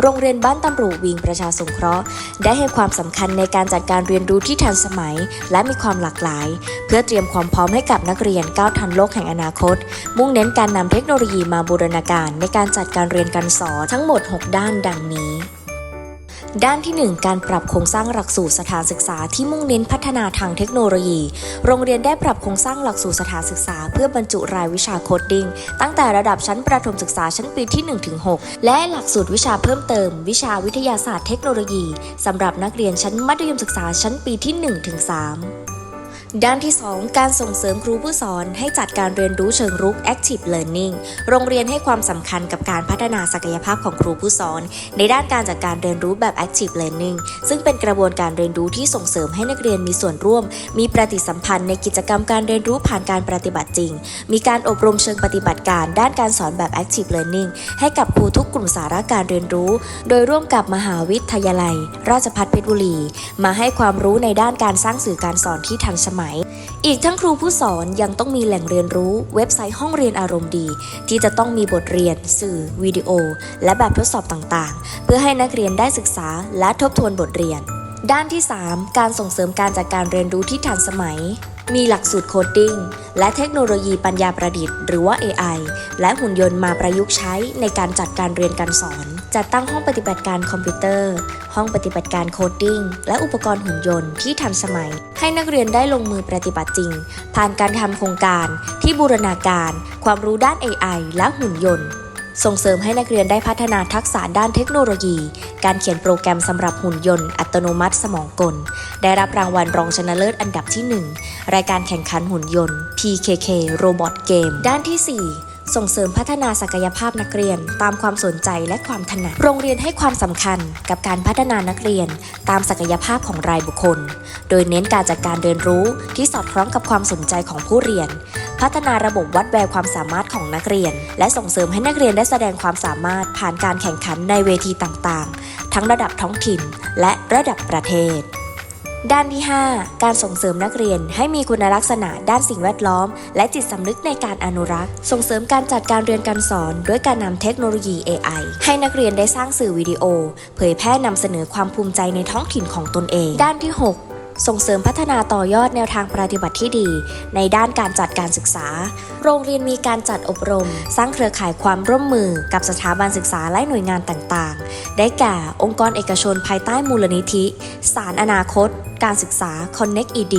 โรงเรียนบ้านตำรุวิงประชาสงเคราะห์ ได้ให้ความสำคัญในการจัดการเรียนรู้ที่ทันสมัย และมีความหลากหลาย เพื่อเตรียมความพร้อมให้กับนักเรียนก้าวทันโลกแห่งอนาคต มุ่งเน้นการนำเทคโนโลยีมาบูรณาการในการจัดการเรียนการสอนทั้งหมด 6 ด้านดังนี้ ด้านที่ 1 การปรับโครงสร้างหลักสูตรสถานศึกษาที่มุ่งเน้นพัฒนาทางเทคโนโลยี โรงเรียนได้ปรับโครงสร้างหลักสูตรสถานศึกษา เพื่อบรรจุรายวิชาโคดดิ้งตั้งแต่ระดับชั้นประถมศึกษาชั้นปีที่ 1-6 และหลักสูตรวิชาเพิ่มเติม วิชาวิทยาศาสตร์เทคโนโลยีสำหรับนักเรียนชั้นมัธยมศึกษาชั้นปีที่ 1-3 ด้านที่ 2 การส่งเสริมครูผู้สอนให้จัดการเรียนรู้เชิงรุก Active Learning โรงเรียนให้ความสำคัญกับการพัฒนาศักยภาพของครูผู้สอน ในด้านการจัดการเรียนรู้แบบ Active Learning ซึ่งเป็นกระบวนการเรียนรู้ที่ส่งเสริมให้นักเรียนมีส่วนร่วม มีปฏิสัมพันธ์ในกิจกรรมการเรียนรู้ผ่านการปฏิบัติจริง มีการอบรมเชิงปฏิบัติการ ด้านการสอนแบบ Active Learning ให้กับครูทุกกลุ่มสาระการเรียนรู้ โดยร่วมกับมหาวิทยาลัย ราชภัฏเพชรบุรี มาให้ความรู้ในด้านการสร้างสื่อการสอนที่ทันสมัย อีกทั้งครูผู้สอนยังต้องมีแหล่งเรียนรู้เว็บไซต์ห้องเรียนอารมณ์ดี ที่จะต้องมีบทเรียน สื่อ วิดีโอ และแบบทดสอบต่างๆ เพื่อให้นักเรียนได้ศึกษาและทบทวนบทเรียน ด้านที่ 3 การส่งเสริมการจัดการเรียนรู้ที่ทันสมัย มีหลักสูตรโคดดิ้งและเทคโนโลยีปัญญาประดิษฐ์หรือว่า AI และหุ่นยนต์มาประยุกต์ใช้ในการจัดการเรียนการสอน จัดตั้งห้องปฏิบัติการคอมพิวเตอร์ ห้องปฏิบัติการโคดดิ้งและอุปกรณ์หุ่นยนต์ที่ทันสมัย ให้นักเรียนได้ลงมือปฏิบัติจริง ผ่านการทำโครงการที่บูรณาการ ความรู้ด้าน AI และหุ่นยนต์ ส่งเสริมให้นักเรียนได้พัฒนาทักษะด้านเทคโนโลยี การเขียนโปรแกรมสำหรับหุ่นยนต์อัตโนมัติสมองกล ได้รับรางวัลรองชนะเลิศอันดับที่ 1 รายการแข่งขันหุ่นยนต์ PKK Robot Game ด้านที่ 4 ส่งเสริมพัฒนาศักยภาพนักเรียน ตามความสนใจและความถนัด โรงเรียนให้ความสำคัญกับการพัฒนานักเรียน ตามศักยภาพของรายบุคคล โดยเน้นการจัดการเรียนรู้ที่สอดคล้องกับความสนใจของผู้เรียน พัฒนาระบบวัดแววความสามารถของนักเรียน และส่งเสริมให้นักเรียนได้แสดงความสามารถผ่านการแข่งขันในเวทีต่างๆ ทั้งระดับท้องถิ่นและระดับประเทศ ด้านที่ 5 การส่งเสริมนักเรียนให้มีคุณลักษณะด้านสิ่งแวดล้อม และจิตสำนึกในการอนุรักษ์ ส่งเสริมการจัดการเรียนการสอนด้วยการนำเทคโนโลยี AI ให้นักเรียนได้สร้างสื่อวิดีโอ เผยแพร่นำเสนอความภูมิใจในท้องถิ่นของตนเอง ด้านที่ 6 ส่งเสริมพัฒนาต่อยอดแนวทางปฏิบัติที่ดี ในด้านการจัดการศึกษา โรงเรียนมีการจัดอบรม สร้างเครือข่ายความร่วมมือกับสถาบันศึกษาและหน่วยงานต่างๆ ได้แก่องค์กรเอกชนภายใต้มูลนิธิ สารอนาคต การศึกษา Connect ED